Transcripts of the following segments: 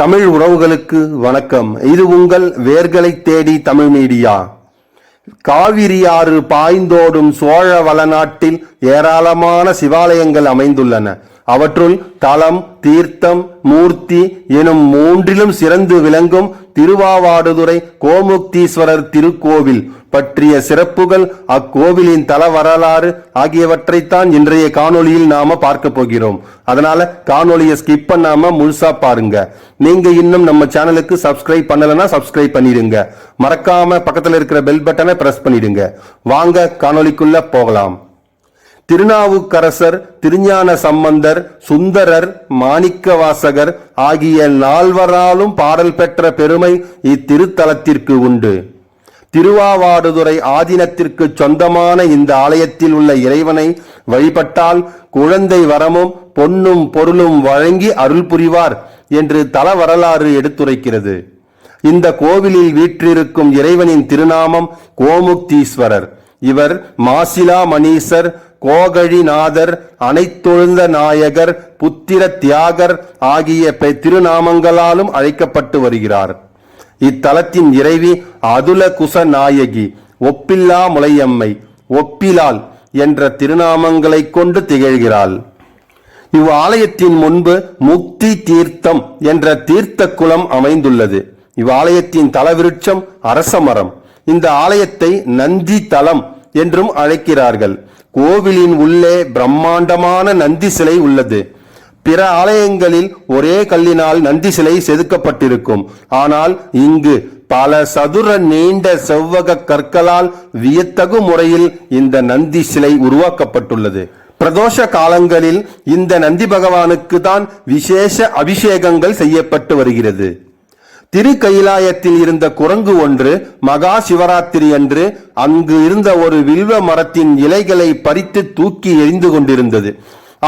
தமிழ் உறவுகளுக்கு வணக்கம். இது உங்கள் வேர்களை தேடி தமிழ் மீடியா. காவிரி ஆறு பாய்ந்தோடும் சோழ வளநாட்டில் ஏராளமான சிவாலயங்கள் அமைந்துள்ளன. அவற்றுள் தலம் தீர்த்தம் மூர்த்தி எனும் மூன்றிலும் சிறந்து விளங்கும் திருவாவாடுதுறை கோமுக்தீஸ்வரர் திருக்கோவில். பற்றிய சிறப்புகள் அக்கோவிலின் தல வரலாறு ஆகியவற்றைத்தான் இன்றைய காணொலியில் நாம பார்க்க போகிறோம். அதனால காணொலியை ஸ்கிப் பண்ணாம முழுசா பாருங்க. நீங்க இன்னும் நம்ம சேனலுக்கு சப்ஸ்கிரைப் பண்ணலன்னா சப்ஸ்கிரைப் பண்ணிடுங்க. மறக்காம பக்கத்துல இருக்கிற பெல் பட்டனை பிரஸ் பண்ணிடுங்க. வாங்க காணொலிக்குள்ள போகலாம். திருநாவுக்கரசர் திருஞான சம்பந்தர் சுந்தரர் மாணிக்கவாசகர் ஆகிய நால்வராலும் பாடல் பெற்ற பெருமை இத்திருத்தலத்திற்கு உண்டு. திருவாவாடுதுறை ஆதீனத்திற்கு சொந்தமான இந்த ஆலயத்தில் உள்ள இறைவனை வழிபட்டால் குழந்தை வரமும் பொன்னும் பொருளும் வழங்கி அருள் புரிவார் என்று தல வரலாறு எடுத்துரைக்கிறது. இந்த கோவிலில் வீற்றிருக்கும் இறைவனின் திருநாமம் கோமுக்தீஸ்வரர். இவர் மாசிலா மணீசர் கோகழிநாதர் அனைத்தொழுந்த நாயகர் புத்திர தியாகர் ஆகிய திருநாமங்களாலும் அழைக்கப்பட்டு வருகிறார். இத்தலத்தின் இறைவி அதுல குச நாயகி ஒப்பில்லா முலையம்மை ஒப்பிலால் என்ற திருநாமங்களைக் கொண்டு திகழ்கிறாள். இவ்வாலயத்தின் முன்பு முக்தி தீர்த்தம் என்ற தீர்த்த குளம் அமைந்துள்ளது. இவ்வாலயத்தின் தலவிருட்சம் அரசமரம். இந்த ஆலயத்தை நந்தி தலம் என்றும் அழைக்கிறார்கள். கோவிலின் உள்ளே பிரம்மாண்டமான நந்தி சிலை உள்ளது. பிற ஆலயங்களில் ஒரே கல்லினால் நந்தி சிலை செதுக்கப்பட்டிருக்கும். ஆனால் இங்கு பல சதுர நீண்ட செவ்வக கற்களால் வியத்தகு முறையில் இந்த நந்தி சிலை உருவாக்கப்பட்டுள்ளது. பிரதோஷ காலங்களில் இந்த நந்தி பகவானுக்கு தான் விசேஷ அபிஷேகங்கள் செய்யப்பட்டு வருகிறது. திருக்கயிலாயத்தில் இருந்த குரங்கு ஒன்று மகா சிவராத்திரி அன்று அங்கு இருந்த ஒரு வில்வ மரத்தின் இலைகளை பறித்து தூக்கி எரிந்து கொண்டிருந்தது.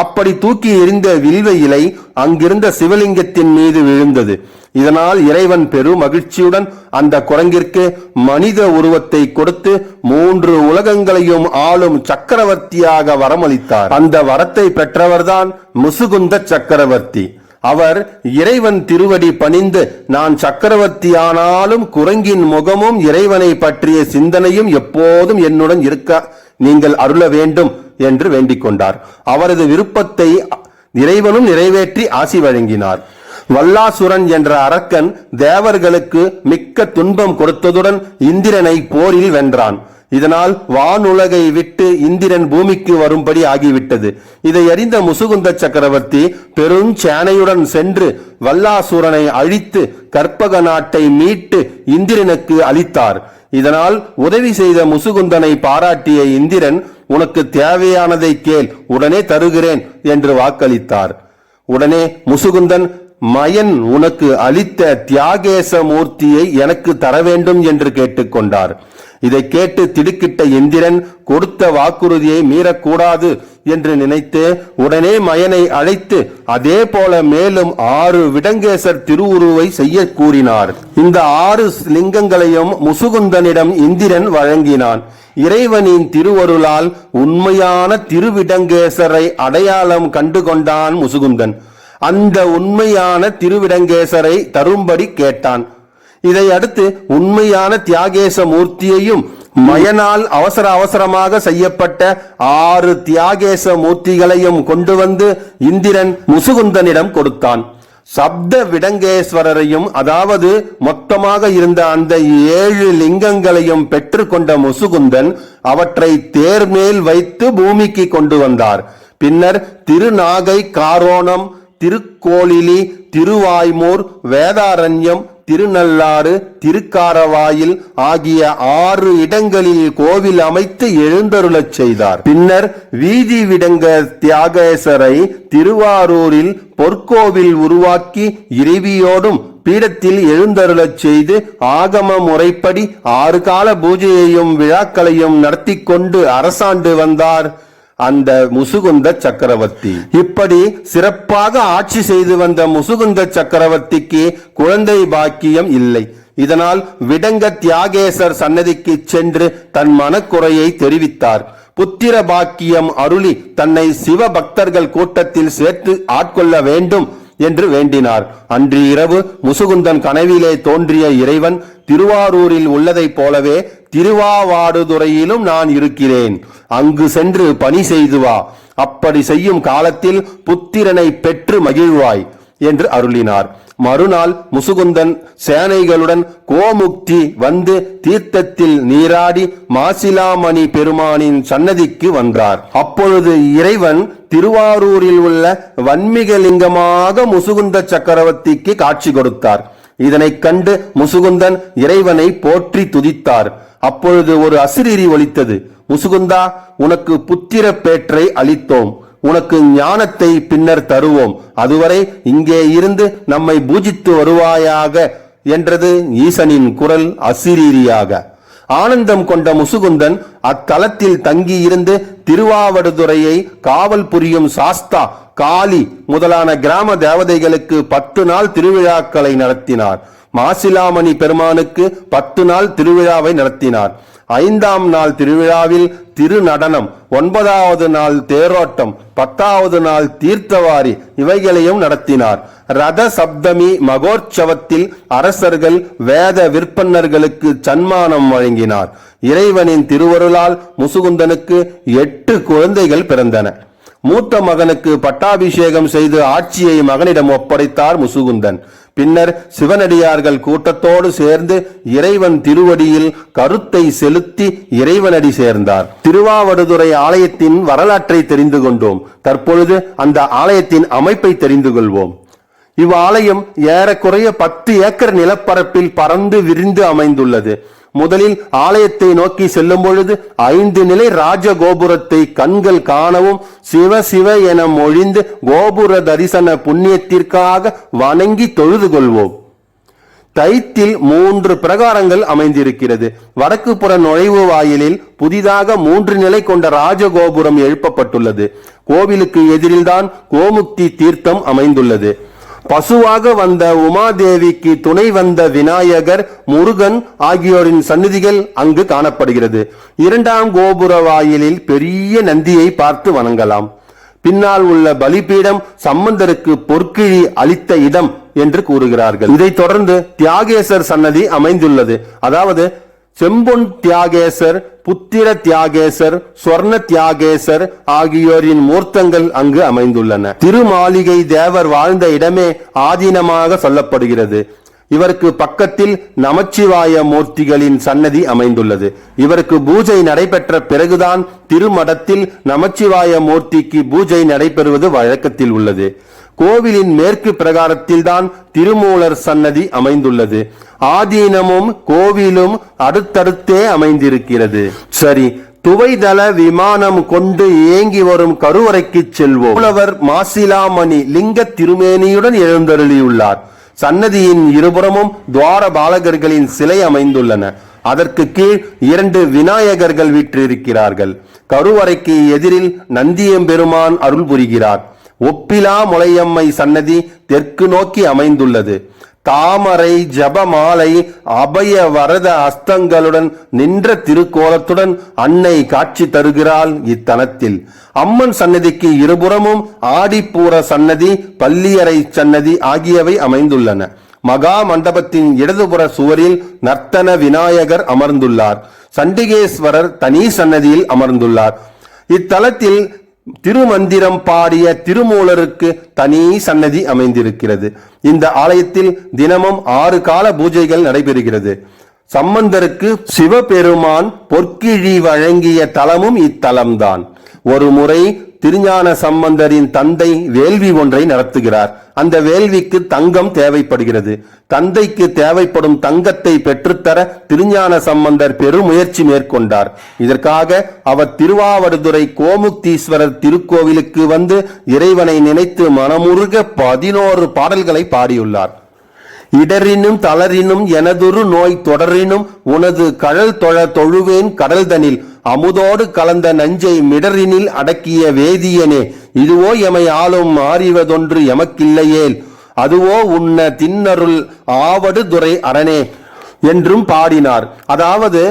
அப்படி தூக்கி எறிந்த வில்வ இலை அங்கிருந்த சிவலிங்கத்தின் மீது விழுந்தது. இதனால் இறைவன் பெரு மகிழ்ச்சியுடன் அந்த குரங்கிற்கு மனித உருவத்தை கொடுத்து மூன்று உலகங்களையும் ஆளும் சக்கரவர்த்தியாக வரமளித்தார். அந்த வரத்தை பெற்றவர்தான் முசுகுந்த சக்கரவர்த்தி. அவர் இறைவன் திருவடி பணிந்து நான் சக்கரவர்த்தியானாலும் குரங்கின் முகமும் இறைவனை பற்றிய சிந்தனையும் எப்போதும் என்னுடன் இருக்க நீங்கள் அருள வேண்டும் என்று வேண்டிக் கொண்டார். அவரது விருப்பத்தை இறைவனும் நிறைவேற்றி ஆசி வழங்கினார். வல்லாசுரன் என்ற அரக்கன் தேவர்களுக்கு மிக்க துன்பம் கொடுத்ததுடன் இந்திரனை போரில் வென்றான். இதனால் வானுலகை விட்டு இந்திரன் பூமிக்கு வரும்படி ஆகிவிட்டது. இதை அறிந்த முசுகுந்த சக்கரவர்த்தி பெருஞ்சேனையுடன் சென்று வல்லாசுரனை அழித்து கற்பக நாட்டை மீட்டு இந்திரனுக்கு அளித்தார். இதனால் உதவி செய்த முசுகுந்தனை பாராட்டிய இந்திரன் உனக்கு தேவையானதை கேள் உடனே தருகிறேன் என்று வாக்களித்தார். உடனே முசுகுந்தன் மயன் உனக்கு அளித்த தியாகேச மூர்த்தியை எனக்கு தர வேண்டும் என்று கேட்டுக்கொண்டார். இதை கேட்டு திடுக்கிட்ட இந்திரன் கொடுத்த வாக்குறுதியை மீறக்கூடாது என்று நினைத்து உடனே மயனை அழைத்து அதே போல மேலும் ஆறு விடங்கேசர் திருவுருவை செய்ய கூறினார். இந்த ஆறு லிங்கங்களையும் முசுகுந்தனிடம் இந்திரன் வழங்கினான். இறைவனின் திருவருளால் உண்மையான திருவிடங்கேசரை அடையாளம் கண்டு கொண்டான் முசுகுந்தன். அந்த உண்மையான திருவிடங்கேசரை தரும்படி கேட்டான். இதை அடுத்து உண்மையான தியாகேச மூர்த்தியையும் மயனால் அவசர அவசரமாக செய்யப்பட்ட ஆறு தியாகேச மூர்த்திகளையும் கொண்டு வந்து இந்திரன் முசுகுந்தனிடம் கொடுத்தான். சப்த விடங்கேஸ்வரரையும் அதாவது மொத்தமாக இருந்த அந்த ஏழு லிங்கங்களையும் பெற்றுக்கொண்ட முசுகுந்தன் அவற்றை தேர்மேல் வைத்து பூமிக்கு கொண்டு வந்தார். பின்னர் திருநாகை காரோணம் திருக்கோளிலி திருவாய்மூர் வேதாரண்யம் திருநள்ளாறு திருக்காரவாயில் ஆகிய ஆறு இடங்களில் கோவில் அமைத்து எழுந்தருளச் செய்தார். பின்னர் வீதி விடங்க தியாகேசரை திருவாரூரில் பொற்கோவில் உருவாக்கி இறைவியோடும் பீடத்தில் எழுந்தருளச் செய்து ஆகம முறைப்படி ஆறு கால பூஜையையும் விழாக்களையும் நடத்தி கொண்டு அரசாண்டு வந்தார். அந்த முசுகுந்த சக்கரவர்த்தி. இப்படி சிறப்பாக ஆட்சி செய்து வந்த முசுகுந்த சக்கரவர்த்திக்கு குழந்தை பாக்கியம் இல்லை. இதனால் விடங்க தியாகேசர் சன்னதிக்கு சென்று தன் மனக்குறையை தெரிவித்தார். புத்திர பாக்கியம் அருளி தன்னை சிவ பக்தர்கள் கூட்டத்தில் சேர்த்து ஆட்கொள்ள வேண்டும் என்று வேண்டினார். அன்று இரவு முசுகுந்தன் கனவிலே தோன்றிய இறைவன் திருவாரூரில் உள்ளதைப் போலவே திருவாவாடுதுறையிலும் நான் இருக்கிறேன். அங்கு சென்று பணி செய்து வா. அப்படி செய்யும் காலத்தில் புத்திரனை பெற்று மகிழ்வாய் என்று அருளினார். மறுநாள் முசுகுந்தன் சேனைகளுடன் கோமுக்தி வந்து தீர்த்தத்தில் நீராடி மாசிலாமணி பெருமானின் சன்னதிக்கு வந்தார். அப்பொழுது இறைவன் திருவாரூரில் உள்ள வன்மிகலிங்கமாக முசுகுந்த சக்கரவர்த்திக்கு காட்சி கொடுத்தார். இதனைக் கண்டு முசுகுந்தன் இறைவனை போற்றி துதித்தார். அப்பொழுது ஒரு அசிரீரி ஒலித்தது. முசுகுந்தா உனக்கு புத்திர பேற்றை அளித்தோம். உனக்கு ஞானத்தை பின்னர் தருவோம். அதுவரை இங்கே இருந்து நம்மை பூஜித்து வருவாயாக என்றது ஈசனின் குரல் அசிரீரியாக. ஆனந்தம் கொண்ட முசுகுந்தன் அத்தலத்தில் தங்கியிருந்து திருவாவடுதுறையை காவல் புரியும் சாஸ்தா காளி முதலான கிராம தேவதைகளுக்கு பத்து நாள் திருவிழாக்களை நடத்தினார். மாசிலாமணி பெருமானுக்கு பத்து நாள் திருவிழாவை நடத்தினார். ஐந்தாம் நாள் திருவிழாவில் திருநடனம் ஒன்பதாவது நாள் தேரோட்டம் பத்தாவது நாள் தீர்த்தவாரி இவைகளையும் நடத்தினார். ரத சப்தமி மகோற்சவத்தில் அரசர்கள் வேத விற்பன்னர்களுக்கு சன்மானம் வழங்கினார். இறைவனின் திருவருளால் முசுகுந்தனுக்கு எட்டு குழந்தைகள் பிறந்தன. மூத்த மகனுக்கு பட்டாபிஷேகம் செய்து ஆட்சியை மகனிடம் ஒப்படைத்தார் முசுகுந்தன். பின்னர் சிவனடியார்கள் கூட்டத்தோடு சேர்ந்து இறைவன் திருவடியில் கருத்தை செலுத்தி இறைவனடி சேர்ந்தார். திருவாவடுதுறை ஆலயத்தின் வரலாற்றை தெரிந்து கொண்டோம். தற்பொழுது அந்த ஆலயத்தின் அமைப்பை தெரிந்து கொள்வோம். இவ்வாலயம் ஏறக்குறைய பத்து ஏக்கர் நிலப்பரப்பில் பறந்து விரிந்து அமைந்துள்ளது. முதலில் ஆலயத்தை நோக்கி செல்லும் பொழுது ஐந்து நிலை ராஜகோபுரத்தை கண்கள் காணவும் சிவ சிவ என மொழிந்து கோபுர தரிசன புண்ணியத்திற்காக வணங்கி தொழுது கொள்வோம். தைத்தில் மூன்று பிரகாரங்கள் அமைந்திருக்கிறது. வடக்கு புற நுழைவு வாயிலில் புதிதாக மூன்று நிலை கொண்ட ராஜகோபுரம் எழுப்பப்பட்டுள்ளது. கோவிலுக்கு எதிரில்தான் கோமுக்தி தீர்த்தம் அமைந்துள்ளது. பசுவாக வந்த உமாதேவிக்கு துணை வந்த விநாயகர் முருகன் ஆகியோரின் சந்நிதிகள் அங்கு காணப்படுகிறது. இரண்டாம் கோபுர வாயிலில் பெரிய நந்தியை பார்த்து வணங்கலாம். பின்னால் உள்ள பலிபீடம் சம்பந்தருக்கு பொற்கிழி அளித்த இடம் என்று கூறுகிறார்கள். இதைத் தொடர்ந்து தியாகேசர் சன்னதி அமைந்துள்ளது. அதாவது செம்பொன் தியாகேசர் புத்திர தியாகேசர் சொர்ண தியாகேசர் ஆகியோரின் மூர்த்தங்கள் அங்கு அமைந்துள்ளன. திருமாளிகை தேவர் வாழ்ந்த இடமே ஆதீனமாக சொல்லப்படுகிறது. இவருக்கு பக்கத்தில் நமச்சிவாய மூர்த்திகளின் சன்னதி அமைந்துள்ளது. இவருக்கு பூஜை நடைபெற்ற பிறகுதான் திருமடத்தில் நமச்சிவாய மூர்த்திக்கு பூஜை நடைபெறுவது வழக்கத்தில் உள்ளது. கோவிலின் மேற்கு பிரகாரத்தில்தான் திருமூலர் சன்னதி அமைந்துள்ளது. ஆதீனமும் கோவிலும் அடுத்தடுத்தே அமைந்திருக்கிறது. சரி துவைதள விமானம் கொண்டு இயங்கி வரும் கருவறைக்கு செல்வோம். புலவர் மாசிலாமணி லிங்க திருமேனியுடன் எழுந்தருளியுள்ளார். சன்னதியின் இருபுறமும் துவார பாலகர்களின் சிலை அமைந்துள்ளன. அதற்கு கீழ் இரண்டு விநாயகர்கள் வீற்றிருக்கிறார்கள். கருவறைக்கு எதிரில் நந்தியம்பெருமான் அருள் புரிகிறார் ஒப்பிலா முளையம்மை சன்னதி தெற்கு நோக்கி அமைந்துள்ளது. தாமரை ஜபமாலை அபய வரத அஸ்தங்களுடன் நின்ற திருக்கோலத்துடன் அன்னை காட்சி தருகிறாள் இத்தலத்தில் அம்மன் சன்னதிக்கு இருபுறமும் ஆடிப்பூர சன்னதி பள்ளியறை சன்னதி ஆகியவை அமைந்துள்ளன. மகா மண்டபத்தின் இடதுபுற சுவரில் நர்த்தன விநாயகர் அமர்ந்துள்ளார். சண்டிகேஸ்வரர் தனி சன்னதியில் அமர்ந்துள்ளார். இத்தலத்தில் திருமந்திரம் பாடிய திருமூலருக்கு தனி சன்னதி அமைந்திருக்கிறது. இந்த ஆலயத்தில் தினமும் ஆறு கால பூஜைகள் நடைபெறுகிறது. சம்பந்தருக்கு சிவபெருமான் பொற்கிழி வழங்கிய தலமும் இத்தலம்தான். ஒரு முறை திருஞான சம்பந்தரின் தந்தை வேள்வி ஒன்றை நடத்துகிறார். அந்த வேள்விக்கு தங்கம் தேவைப்படுகிறது. தந்தைக்கு தேவைப்படும் தங்கத்தை பெற்றுத்தர திருஞான சம்பந்தர் பெருமுயற்சி மேற்கொண்டார். இதற்காக அவர் திருவாவடுதுறை கோமுக்தீஸ்வரர் திருக்கோவிலுக்கு வந்து இறைவனை நினைத்து மனமுருக பதினோரு பாடல்களை பாடியுள்ளார். இடரினும் தளரினும் எனதொரு நோய் தொடரினும் உனது கழல் தொழ தொழுவேன் கடல்தனில் அமுதோடு கலந்த நஞ்சை மிடரினில் அடக்கிய வேதியனே இதுவோ எமை ஆளும் மாறிவதொன்று எமக்கில்லையேல் அதுவோ உன்ன தின்னருள் ஆவடுதுறை அரணே என்றும் பாடினார். அதாவது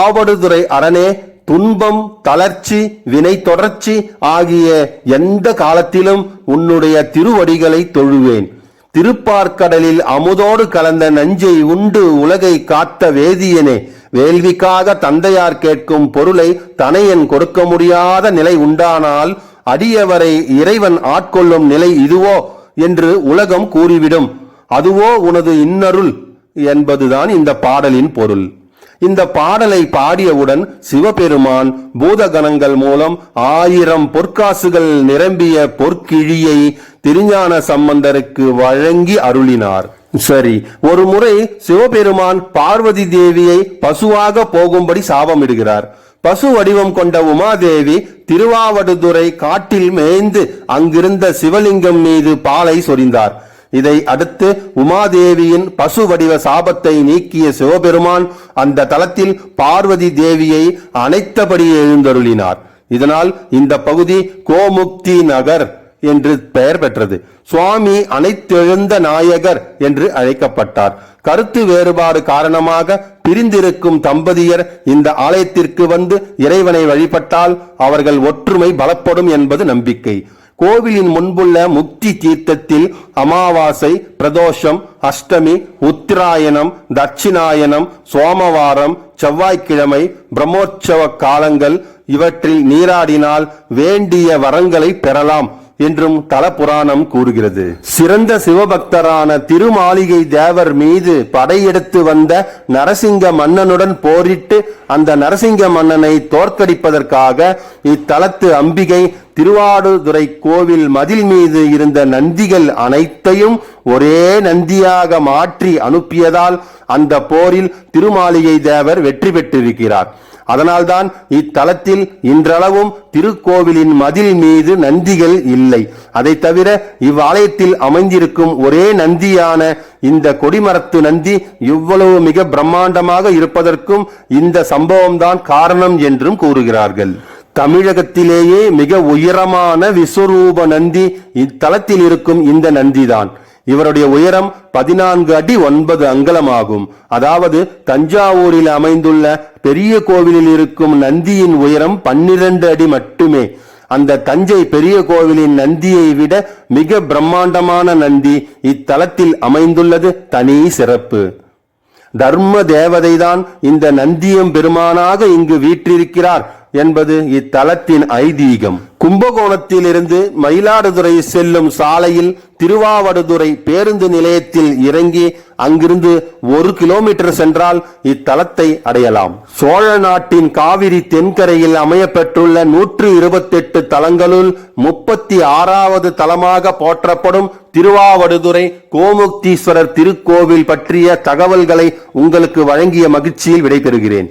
ஆவடுதுறை அரணே துன்பம் தளர்ச்சி வினை தொடர்ச்சி ஆகிய எந்த காலத்திலும் உன்னுடைய திருவடிகளை தொழுவேன். திருப்பார்க்கடலில் அமுதோடு கலந்த நஞ்சை உண்டு உலகை காத்த வேதியனே வேள்விக்காக தந்தையார் கேட்கும் பொருளை தனையன் கொடுக்க முடியாத நிலை உண்டானால் அடியவரை இறைவன் ஆட்கொள்ளும் நிலை இதுவோ என்று உலகம் கூறிவிடும். அதுவோ உனது இன்னருள் என்பதுதான் இந்த பாடலின் பொருள். இந்த பாடலை பாடியவுடன் சிவபெருமான் பூதகணங்கள் மூலம் ஆயிரம் பொற்காசுகள் நிரம்பிய பொற்கிழியை திருஞான சம்பந்தருக்கு வழங்கி அருளினார். சரி ஒரு முறை சிவபெருமான் பார்வதி தேவியை பசுவாக போகும்படி சாபமிடுகிறார். பசு வடிவம் கொண்ட உமாதேவி திருவாவடுதுறை காட்டில் மேய்ந்து அங்கிருந்த சிவலிங்கம் மீது பாலை சொரிந்தார். இதை அடுத்து உமாதேவியின் பசு வடிவ சாபத்தை நீக்கிய சிவபெருமான் அந்த தலத்தில் பார்வதி தேவியை அனைத்தபடி எழுந்தருளினார். இதனால் இந்த பகுதி கோமுக்தி நகர். என்று பெயர் பெற்றது. சுவாமி அனைத்தெழுந்த நாயகர் என்று அழைக்கப்பட்டார். கருத்து வேறுபாடு காரணமாக பிரிந்திருக்கும் தம்பதியர் இந்த ஆலயத்திற்கு வந்து இறைவனை வழிபட்டால் அவர்கள் ஒற்றுமை பலப்படும் என்பது நம்பிக்கை. கோவிலின் முன்புள்ள முக்தி தீர்த்தத்தில் அமாவாசை பிரதோஷம் அஷ்டமி உத்திராயணம் தட்சிணாயனம் சோமவாரம் செவ்வாய்க்கிழமை பிரம்மோற்சவ காலங்கள் இவற்றில் நீராடினால் வேண்டிய வரங்களை பெறலாம். என்றும் தல புராணம் கூறுகிறது. சிறந்த சிவபக்தரான திருமாளிகை தேவர் மீது படையெடுத்து வந்த நரசிங்க மன்னனுடன் போரிட்டு அந்த நரசிங்க மன்னனை தோற்கடிப்பதற்காக இத்தலத்து அம்பிகை திருவாடுதுறை கோவில் மதில் மீது இருந்த நந்திகள் அனைத்தையும் ஒரே நந்தியாக மாற்றி அனுப்பியதால் அந்த போரில் திருமாளிகை தேவர் வெற்றி பெற்றிருக்கிறார். அதனால்தான் இத்தலத்தில் இன்றளவும் திருக்கோவிலின் மதில் மீது நந்திகள் இல்லை. அதை தவிர இவ்வாலயத்தில் அமைந்திருக்கும் ஒரே நந்தியான இந்த கொடிமரத்து நந்தி இவ்வளவு மிக பிரம்மாண்டமாக இருப்பதற்கும் இந்த சம்பவம்தான் காரணம் என்றும் கூறுகிறார்கள். தமிழகத்திலேயே மிக உயரமான விஸ்வரூப நந்தி இத்தலத்தில் இருக்கும் இந்த நந்திதான். இவருடைய உயரம் பதினான்கு அடி ஒன்பது அங்கலமாகும். அதாவது தஞ்சாவூரில் அமைந்துள்ள பெரிய கோவிலில் இருக்கும் நந்தியின் உயரம் பன்னிரண்டு அடி மட்டுமே. அந்த தஞ்சை பெரிய கோவிலின் நந்தியை விட மிக பிரம்மாண்டமான நந்தி இத்தலத்தில் அமைந்துள்ளது தனி சிறப்பு. தர்ம தேவதைதான் இந்த நந்தியம் பெருமானாக இங்கு வீற்றிருக்கிறார். என்பது இத்தலத்தின் ஐதீகம். கும்பகோணத்திலிருந்து மயிலாடுதுறை செல்லும் சாலையில் திருவாவடுதுறை பேருந்து நிலையத்தில் இறங்கி அங்கிருந்து ஒரு கிலோமீட்டர் சென்றால் இத்தலத்தை அடையலாம். சோழ நாட்டின் காவிரி தென்கரையில் அமையப்பெற்றுள்ள நூற்று இருபத்தெட்டு தலங்களுள் முப்பத்தி ஆறாவது தலமாக போற்றப்படும் திருவாவடுதுறை கோமுக்தீஸ்வரர் திருக்கோவில் பற்றிய தகவல்களை உங்களுக்கு வழங்கிய மகிழ்ச்சியில் விடைபெறுகிறேன்.